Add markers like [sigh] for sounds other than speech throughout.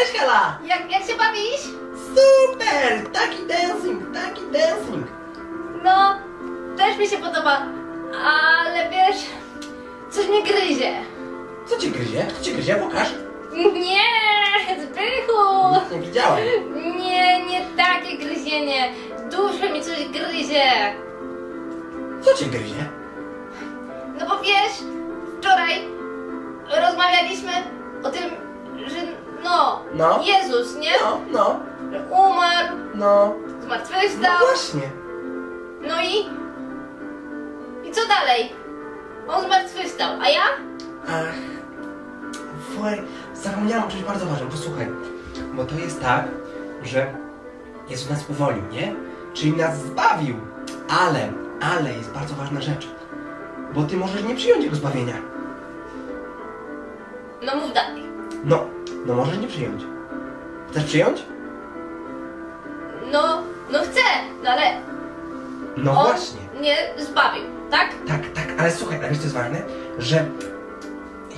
Cześć Hela! Jak, jak się bawisz? Super! Taki dancing, taki dancing! No, też mi się podoba, ale wiesz, coś mnie gryzie. Co cię gryzie? Co cię gryzie? Pokaż! Nie, Zbychu! Nie widziałem. Nie, nie takie gryzienie. Duszę mi coś gryzie. Co cię gryzie? No bo wiesz, wczoraj rozmawialiśmy o tym, że no, No. Jezus, nie? No, no, Że umarł, no. No zmartwychwstał. właśnie. No i... I co dalej? On zmartwychwstał, a ja? Ach, słuchaj, zapomniałem o czymś bardzo ważnym, posłuchaj. Bo to jest tak, że Jezus nas uwolnił, nie? Czyli nas zbawił. Ale, ale jest bardzo ważna rzecz. Bo ty możesz nie przyjąć Jego zbawienia. No mów dalej. No, no możesz nie przyjąć. Chcesz przyjąć? No, no chcę, no ale No on właśnie. mnie zbawił, tak? Tak, tak, ale słuchaj, ale wiesz co jest ważne? Że...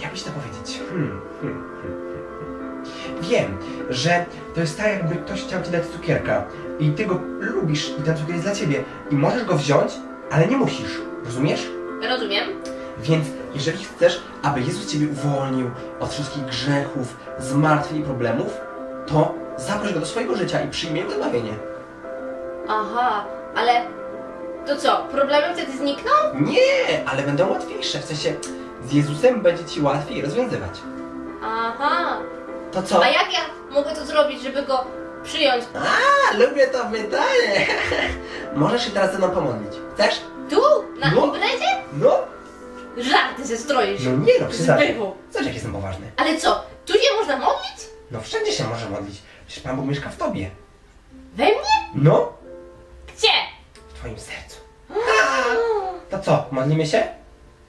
Jak byś to powiedzieć? Hmm, hmm, hmm, hmm, hmm. Wiem, że to jest tak jakby ktoś chciał ci dać cukierka i ty go lubisz i ten cukier jest dla ciebie i możesz go wziąć, ale nie musisz. Rozumiesz? Rozumiem. Więc jeżeli chcesz, aby Jezus ciebie uwolnił od wszystkich grzechów, zmartwień i problemów, to zaproś go do swojego życia i przyjmij jego zbawienie. Aha, ale to co, problemy wtedy znikną? Nie, ale będą łatwiejsze. W sensie z Jezusem będzie ci łatwiej rozwiązywać. Aha. To co? A jak ja mogę to zrobić, żeby go przyjąć? A, lubię to pytanie. [laughs] Możesz się teraz ze mną pomodlić. Chcesz? Tu? Na No. imprezie? No. Żarty ze stroisz. No nie no. Zbychu. Zobacz jak jestem poważny. Ale co, tu się można modlić? No wszędzie się może modlić. Przecież Pan Bóg mieszka w tobie. We mnie? No, Gdzie? w twoim sercu. To co, modlimy się?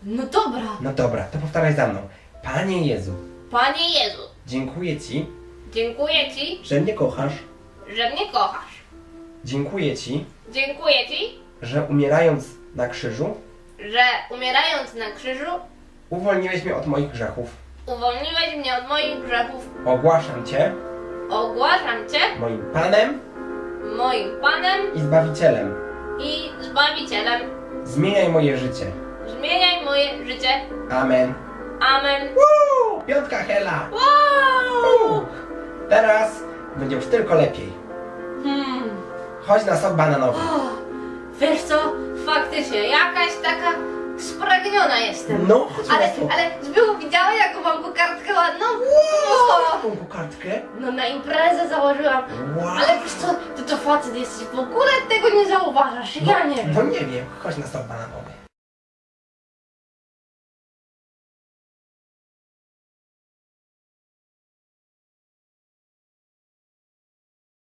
No dobra. No dobra, to powtarzaj za mną. Panie Jezu, Panie Jezu, dziękuję Ci, dziękuję Ci, że mnie kochasz. że mnie kochasz. Dziękuję Ci, Dziękuję Ci, że umierając na krzyżu, że umierając na krzyżu uwolniłeś mnie od moich grzechów. uwolniłeś mnie od moich grzechów. Ogłaszam Cię Ogłaszam Cię moim Panem moim Panem i Zbawicielem. i Zbawicielem. Zmieniaj moje życie. Zmieniaj moje życie. Amen. Amen. Woo! Piątka Hela! Wow! Teraz będzie już tylko lepiej. Hmm. Chodź na sok bananowy. O, wiesz co? Faktycznie, jakaś taka spragniona jestem. No, Ale, ale Zbychu, widziałeś jaką mam kokardkę ładną? Wow! No na imprezę założyłam. Wow! Ale wiesz co, ty to facet jesteś, w ogóle tego nie zauważasz. Ja nie wiem. No nie wiem, chodź na sok bananowy.